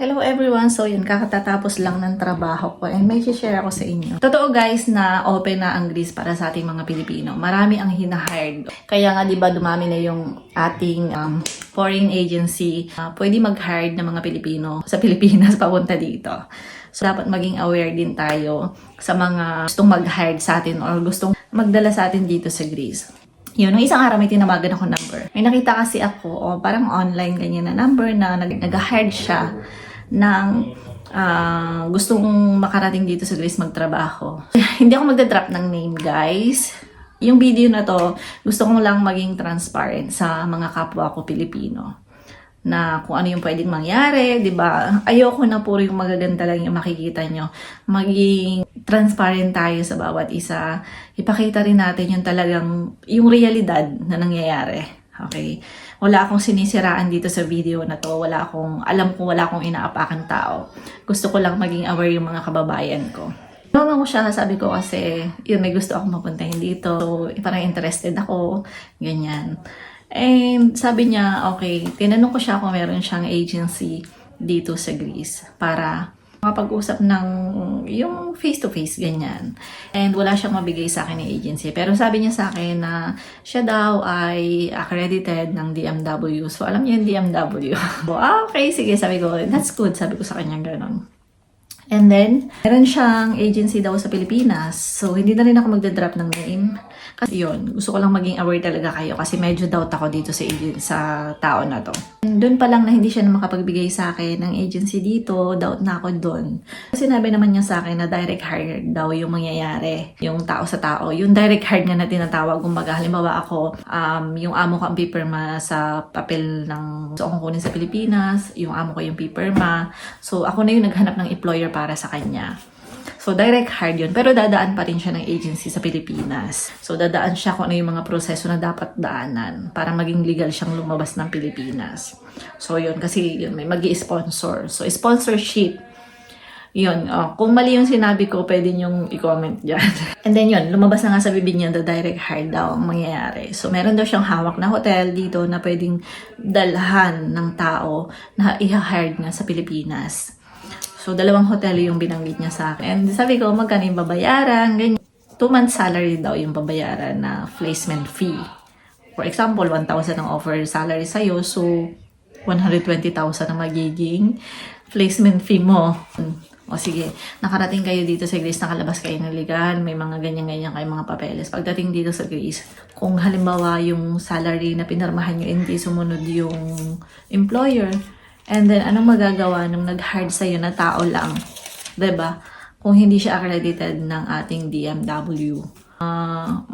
Hello everyone! So yun, kakatatapos lang ng trabaho ko and may share ako sa inyo. Totoo guys na open na ang Greece para sa ating mga Pilipino. Marami ang hinahired. Kaya nga di ba dumami na yung ating um, foreign agency. Uh, pwede mag-hire ng mga Pilipino sa Pilipinas papunta dito. So dapat maging aware din tayo sa mga gustong mag-hire sa atin or gustong magdala sa atin dito sa Greece. Yun, nung isang araw may tinawagan ako number. May nakita kasi ako, o parang online ganyan na number na nag- nag-hire siya ng ah, gustong makarating dito sa Greece magtrabaho. Hindi ako magdadrop ng name, guys. Yung video na to, gusto kong lang maging transparent sa mga kapwa ko Pilipino na kung ano yung pwedeng mangyari, 'di ba? Ayoko na puro yung magaganda lang yung makikita nyo. Maging transparent tayo sa bawat isa. Ipakita rin natin yung talagang yung realidad na nangyayari. Okay? Wala akong sinisiraan dito sa video na to. Wala akong, alam ko wala akong inaapakan tao. Gusto ko lang maging aware yung mga kababayan ko. Tinanong ko siya, sabi ko kasi, yun, may gusto akong mapuntahin dito. So, parang interested ako, ganyan. And sabi niya, okay, tinanong ko siya kung meron siyang agency dito sa Greece para makapag-usap ng yung face-to-face, ganyan. And wala siyang mabigay sa akin ng agency. Pero sabi niya sa akin na siya daw ay accredited ng DMW. So, alam niya yung DMW. ah, okay, sige, sabi ko, that's good, sabi ko sa kanya gano'n. And then, meron siyang agency daw sa Pilipinas. So, hindi na rin ako magdadrop ng name. Kasi yun, gusto ko lang maging aware talaga kayo kasi medyo doubt ako dito sa, sa tao na to. Doon pa lang na hindi siya na makapagbigay sa akin ng agency dito, doubt na ako doon. Sinabi naman niya sa akin na direct hire daw yung mangyayari, yung tao sa tao. Yung direct hire nga na tinatawag, kumbaga halimbawa ako, um, yung amo ko ang pipirma sa papel ng gusto kong kunin sa Pilipinas, yung amo ko yung pipirma. So, ako na yung naghanap ng employer para sa kanya. So, direct hire yun. Pero dadaan pa rin siya ng agency sa Pilipinas. So, dadaan siya kung ano yung mga proseso na dapat daanan para maging legal siyang lumabas ng Pilipinas. So, yun. Kasi yun, may mag sponsor So, sponsorship, yun. oh, kung mali yung sinabi ko, pwede niyong i-comment dyan. And then yun, lumabas na nga sa bibig niya the direct hire daw ang mangyayari. So, meron daw siyang hawak na hotel dito na pwedeng dalhan ng tao na i-hire nga sa Pilipinas. So, dalawang hotel yung binanggit niya sa akin. Sabi ko, magkano yung babayaran? Ganyan. Two months salary daw yung babayaran na placement fee. For example, 1,000 ang offer salary sa'yo. So, 120,000 ang magiging placement fee mo. O sige, nakarating kayo dito sa Greece, nakalabas kayo ng legal, may mga ganyan-ganyan kayo mga papeles. Pagdating dito sa Greece, kung halimbawa yung salary na pinarmahan nyo, hindi sumunod yung employer, And then, anong magagawa nung nag-hard sa'yo na tao lang? ba? Kung hindi siya accredited ng ating DMW. Ah,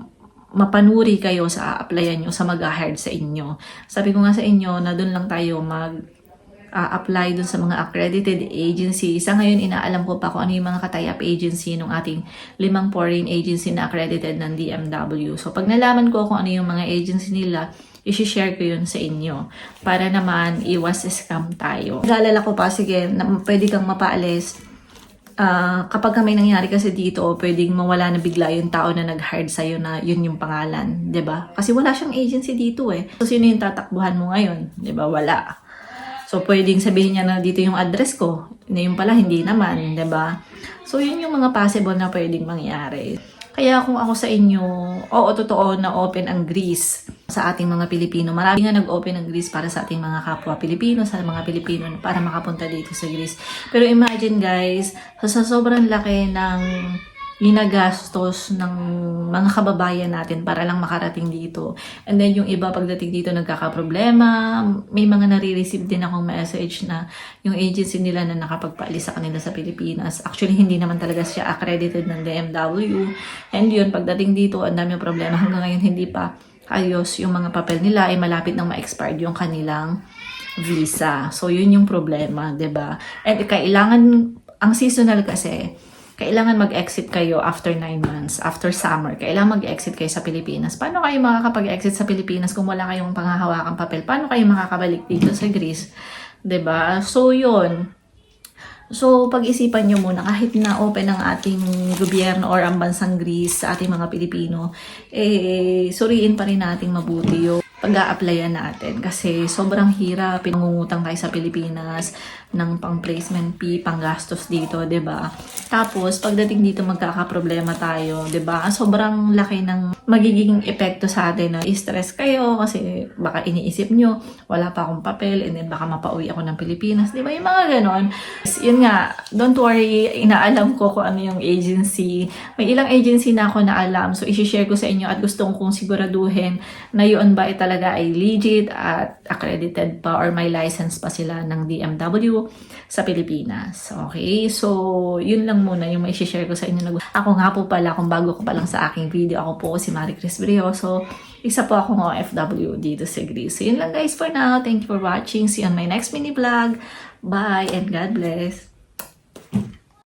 mapanuri kayo sa applyan nyo sa mag-hard sa inyo. Sabi ko nga sa inyo na doon lang tayo mag ah, apply dun sa mga accredited agency. Sa ngayon, inaalam ko pa kung ano yung mga katayap agency ng ating limang foreign agency na accredited ng DMW. So, pag nalaman ko kung ano yung mga agency nila, isi-share ko yun sa inyo para naman iwas scam tayo. Nag-alala ko pa, sige, na, pwede kang mapaalis. Ah, kapag ka may nangyari kasi dito, pwedeng mawala na bigla yung tao na nag-hire sa'yo na yun yung pangalan, ba? Kasi wala siyang agency dito eh. So, sino yung tatakbuhan mo ngayon? ba? Wala. So, pwedeng sabihin niya na dito yung address ko. Na yung pala, hindi naman, ba? So, yun yung mga possible na pwedeng mangyari. Kaya kung ako sa inyo, oo, totoo na open ang Greece sa ating mga Pilipino. Marami nga nag-open ang Greece para sa ating mga kapwa Pilipino, sa mga Pilipino para makapunta dito sa Greece. Pero imagine guys, sa sobrang laki ng ginagastos ng mga kababayan natin para lang makarating dito. And then yung iba pagdating dito nagkakaproblema, may mga nare-receive din akong message na yung agency nila na nakapagpaalis sa kanila sa Pilipinas. Actually, hindi naman talaga siya accredited ng DMW. And yun, pagdating dito, ang dami problema. Hanggang ngayon, hindi pa ayos yung mga papel nila ay malapit nang ma-expired yung kanilang visa. So, yun yung problema, ba? And kailangan, ang seasonal kasi, kailangan mag-exit kayo after 9 months, after summer. Kailangan mag-exit kayo sa Pilipinas. Paano kayo makakapag-exit sa Pilipinas kung wala kayong panghahawakang papel? Paano kayo makakabalik dito sa Greece? ba? So, yun. So, pag-isipan nyo muna, kahit na open ang ating gobyerno or ang bansang Greece sa ating mga Pilipino, eh, suriin pa rin nating mabuti yung pag-a-applyan natin. Kasi sobrang hirap, pinangungutang tayo sa Pilipinas ng pang-placement fee, pang-gastos dito, 'di ba? Tapos, pagdating dito magkakaproblema tayo, 'di ba? Sobrang laki ng magiging epekto sa atin na stress kayo kasi baka iniisip nyo, wala pa akong papel, and then baka mapauwi ako ng Pilipinas, 'di ba? Yung mga ganon. Yun nga, don't worry, inaalam ko kung ano yung agency. May ilang agency na ako na alam, so i-share ko sa inyo at gusto kong siguraduhin na yun ba ay talaga ay legit at accredited pa or may license pa sila ng DMW sa Pilipinas. Okay? So, yun lang muna yung may share ko sa inyo. Ako nga po pala, kung bago ko pa lang sa aking video, ako po si Marie Chris Brioso. Isa po akong OFW dito sa Greece. So, yun lang guys for now. Thank you for watching. See you on my next mini vlog. Bye and God bless.